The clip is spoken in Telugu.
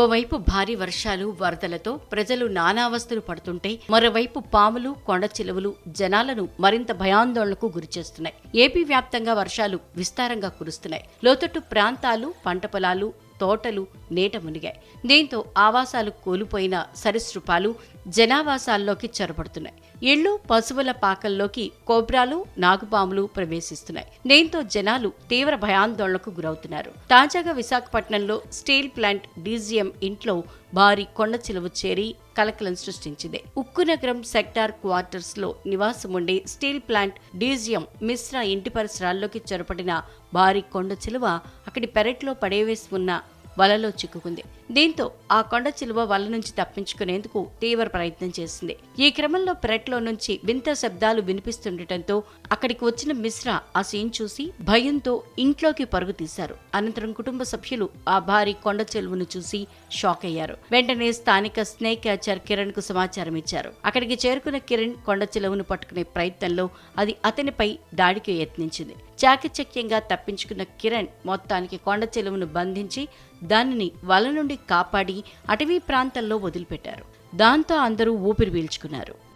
ఓవైపు భారీ వర్షాలు వరదలతో ప్రజలు నానావస్థలు పడుతుంటే మరోవైపు పాములు కొండ చిలువలు జనాలను మరింత భయాందోళనకు గురిచేస్తున్నాయి. ఏపీ వ్యాప్తంగా వర్షాలు విస్తారంగా కురుస్తున్నాయి. లోతట్టు ప్రాంతాలు పంట పొలాలు తోటలు నేట మునిగాయి. దీంతో ఆవాసాలు కోల్పోయిన సరీసృపాలు జనావాసాల్లోకి చొరబడుతున్నాయి. ఇళ్ళు పశువుల పాకల్లోకి కోబ్రాలు నాగుపాములు ప్రవేశిస్తున్నాయి. దీంతో జనాలు తీవ్ర భయాందోళనకు గురవుతున్నారు. తాజాగా విశాఖపట్నంలో స్టీల్ ప్లాంట్ డీజీఎం ఇంట్లో భారీ కొండ చిలువ చేరి కలకలం సృష్టించింది. ఉక్కు నగరం సెక్టార్ క్వార్టర్స్లో నివాసముండే స్టీల్ ప్లాంట్ డీజియం మిశ్రా ఇంటి పరిసరాల్లోకి చొరపడిన భారీ కొండ చిలువ అక్కడి పెరట్లో పడేవేసి ఉన్న వలలో చిక్కుకుంది. దీంతో ఆ కొండ చిలువ వల నుంచి తప్పించుకునేందుకు తీవ్ర ప్రయత్నం చేసింది. ఈ క్రమంలో పెరట్లో నుంచి వింత శబ్దాలు వినిపిస్తుండటంతో అక్కడికి వచ్చిన మిశ్రా ఆ సీన్ చూసి భయంతో ఇంట్లోకి పరుగు తీశారు. అనంతరం కుటుంబ సభ్యులు ఆ భారీ కొండ చెలువను చూసి షాక్ అయ్యారు. వెంటనే స్థానిక స్నేక్ క్యాచర్ కిరణ్కు సమాచారం ఇచ్చారు. అక్కడికి చేరుకున్న కిరణ్ కొండ చెలువను పట్టుకునే ప్రయత్నంలో అది అతనిపై దాడికి యత్నించింది. చాకచక్యంగా తప్పించుకున్న కిరణ్ మొత్తానికి కొండ చెలువను బంధించి దానిని వల నుండి కాపాడి అటవీ ప్రాంతంలో వదిలిపెట్టారు. దాంతో అందరూ ఊపిరి పీల్చుకున్నారు.